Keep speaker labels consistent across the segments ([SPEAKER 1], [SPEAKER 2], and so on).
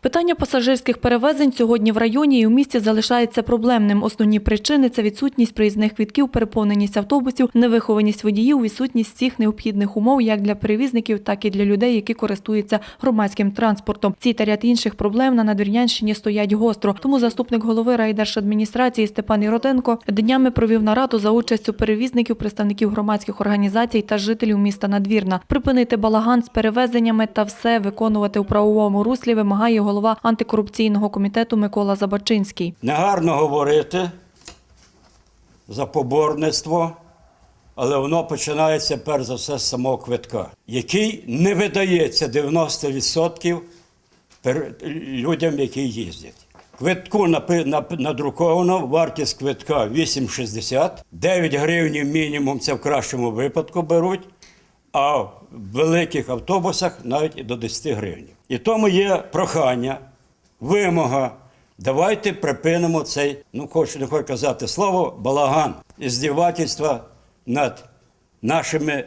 [SPEAKER 1] Питання пасажирських перевезень сьогодні в районі і у місті залишається проблемним. Основні причини це відсутність проїзних квітків, переповненість автобусів, невихованість водіїв, відсутність всіх необхідних умов як для перевізників, так і для людей, які користуються громадським транспортом. Ці та ряд інших проблем на Надвірнянщині стоять гостро. Тому заступник голови райдержадміністрації Степан Іроденко днями провів нараду за участю перевізників, представників громадських організацій та жителів міста Надвірна. Припинити балаган з перевезеннями та все виконувати у правовому руслі вимагає голова антикорупційного комітету Микола Забачинський.
[SPEAKER 2] Негарно говорити за поборництво, але воно починається перш за все з самого квитка, який не видається 90% людям, які їздять. Квитку надруковано, вартість квитка 8,60, 9 гривень мінімум це в кращому випадку беруть, а в великих автобусах навіть і до 10 гривень. І тому є прохання, вимога. Давайте припинимо цей, ну хочу не хочу казати слово, балаган і здівательства над нашими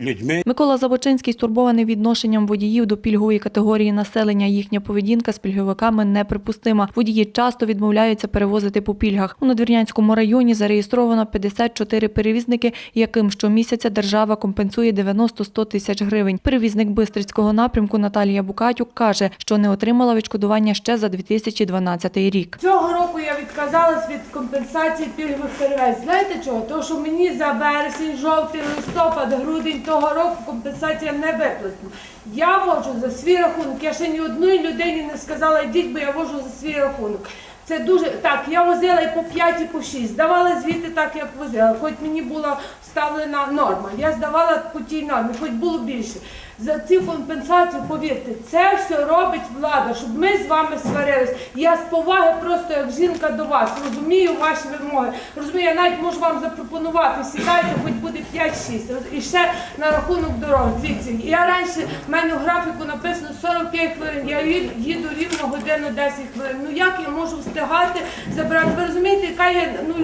[SPEAKER 2] людьми.
[SPEAKER 1] Микола Забочинський стурбований відношенням водіїв до пільгової категорії населення. Їхня поведінка з пільговиками неприпустима. Водії часто відмовляються перевозити по пільгах. У Надвірнянському районі зареєстровано 54 перевізники, яким щомісяця держава компенсує 90-100 тисяч гривень. Перевізник Бистрицького напрямку Наталія Букатюк каже, що не отримала відшкодування ще за 2012 рік.
[SPEAKER 3] Цього року я відказалась від компенсації пільгових перевезень. Знаєте чого? Тому що мені за вересень, жовтий, листопад, грудень того року компенсація не виплатена. Я вожу за свій рахунок. Я ще ні одної людині не сказала, йдіть, бо я вожу за свій рахунок. Це дуже так. Я возила і по 5, і по 6. Здавала звідти так, як возила. Хоч мені була вставлена норма. Я здавала по тій нормі, хоч було більше. За цю компенсацію, повірте, це все робить влада, щоб ми з вами сварились. Я з поваги просто як жінка до вас розумію ваші вимоги. Розумію, я навіть можу вам запропонувати. Сідайте, хоч буде 5-6. І ще на рахунок дороги. Дивіться, я раніше в мене в графіку написано 45 хвилин. Я їду, рівно годину 10 хвилин. Ну як я можу встигати забрати? Ви розумієте, яка є ну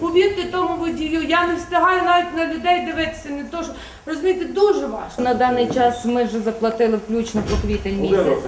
[SPEAKER 3] повірте тому водію. Я не встигаю навіть на людей дивитися. Не то що розумієте, дуже важко.
[SPEAKER 4] На даний час ми вже заплатили включно по квітень місяць.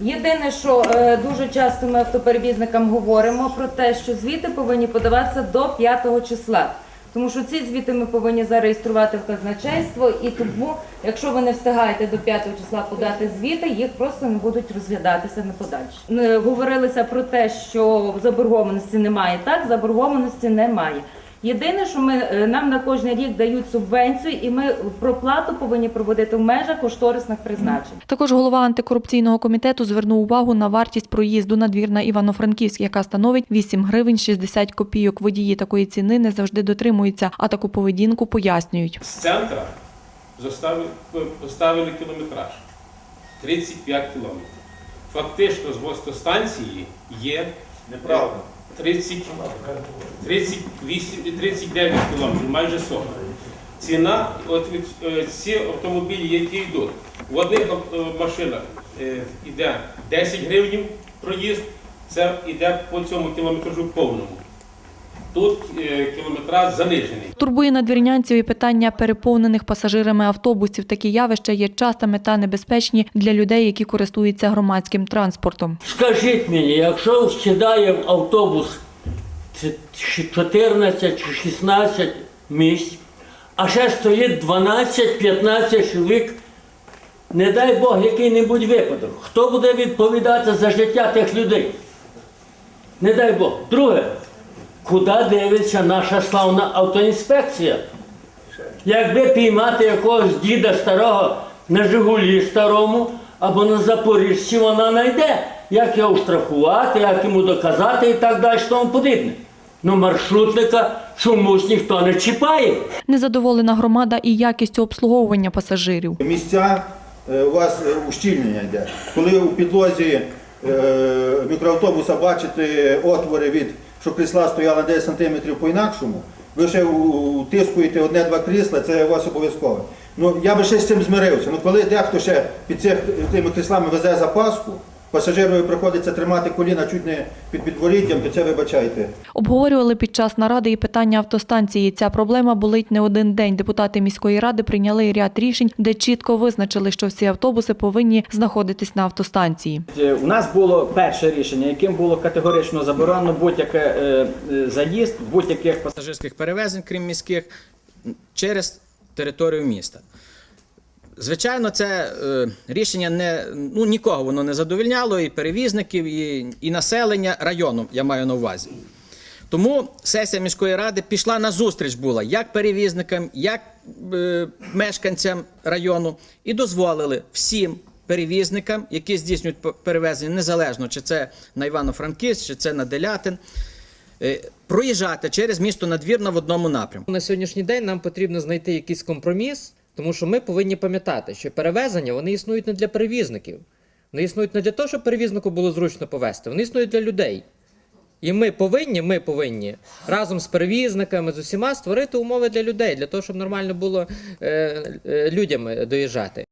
[SPEAKER 4] Єдине, що е, дуже часто ми автоперевізникам говоримо про те, що звіти повинні подаватися до 5 числа. Тому що ці звіти ми повинні зареєструвати в казначейство, і тому, якщо ви не встигаєте до 5 числа подати звіти, їх просто не будуть розглядатися на подальше. Говорилися про те, що заборгованості немає. Так, заборгованості немає. Єдине, що ми е, нам на кожен рік дають субвенцію, і ми проплату повинні проводити в межах кошторисних призначень.
[SPEAKER 1] Також голова антикорупційного комітету звернув увагу на вартість проїзду на двір на Івано-Франківськ, яка становить 8 гривень 60 копійок. Водії такої ціни не завжди дотримуються, а таку поведінку пояснюють.
[SPEAKER 5] З центра заставили, поставили кілометраж 35 кілометрів. Фактично з Востостанції є
[SPEAKER 6] Неправда.
[SPEAKER 5] 30, 38, 39 кілометрів, майже 40. Ціна, от е, ці автомобілі, які йдуть, в одних е, машинах е, йде 10 гривень проїзд, це йде по цьому кілометражу повному. Тут е, кілометраж занижений.
[SPEAKER 1] Турбує надвірнянців і питання переповнених пасажирами автобусів. Такі явища є частими та небезпечні для людей, які користуються громадським транспортом.
[SPEAKER 7] Скажіть мені, якщо сідає в автобус 14 чи 16 місць, а ще стоїть 12-15 чоловік, не дай Бог який-небудь випадок, хто буде відповідати за життя тих людей? Не дай Бог. Друге, куди дивиться наша славна автоінспекція? Якби піймати якогось діда старого на Жигулі старому або на Запоріжжі, вона знайде, як його штрафувати, як йому доказати і так далі, тому подібне. Ну, маршрутника чомусь ніхто не чіпає.
[SPEAKER 1] Незадоволена громада і якістю обслуговування пасажирів.
[SPEAKER 6] Місця е, у вас е, ущільнення йде. Коли у підлозі е, мікроавтобуса бачите отвори від, що крісла стояли 10 см по-інакшому, ви ще утискуєте одне-два крісла, це у вас обов'язково. Ну, я би ще з цим змирився. Ну, коли дехто ще під цих, тими кріслами везе запаску, пасажирові приходиться тримати коліна чуть не під підворіттям, то це вибачайте.
[SPEAKER 1] Обговорювали під час наради і питання автостанції. Ця проблема болить не один день. Депутати міської ради прийняли ряд рішень, де чітко визначили, що всі автобуси повинні знаходитись на автостанції.
[SPEAKER 8] Е, У нас було перше рішення, яким було категорично заборонено будь-який заїзд будь-яких пасажирських перевезень, крім міських, через територію міста. Звичайно, це е, рішення не ну нікого воно не задовільняло, і перевізників, і, і населення району, я маю на увазі. Тому сесія міської ради пішла на зустріч була як перевізникам, як е, мешканцям району, і дозволили всім перевізникам, які здійснюють перевезення, незалежно чи це на Івано-Франківськ, чи це на Делятин, е, проїжджати через місто надвірна в одному напрямку.
[SPEAKER 9] На сьогоднішній день нам потрібно знайти якийсь компроміс, тому що ми повинні пам'ятати, що перевезення вони існують не для перевізників. Вони існують не для того, щоб перевізнику було зручно повезти, вони існують для людей. І ми повинні, ми повинні разом з перевізниками, з усіма створити умови для людей, для того, щоб нормально було е, е, людям доїжджати.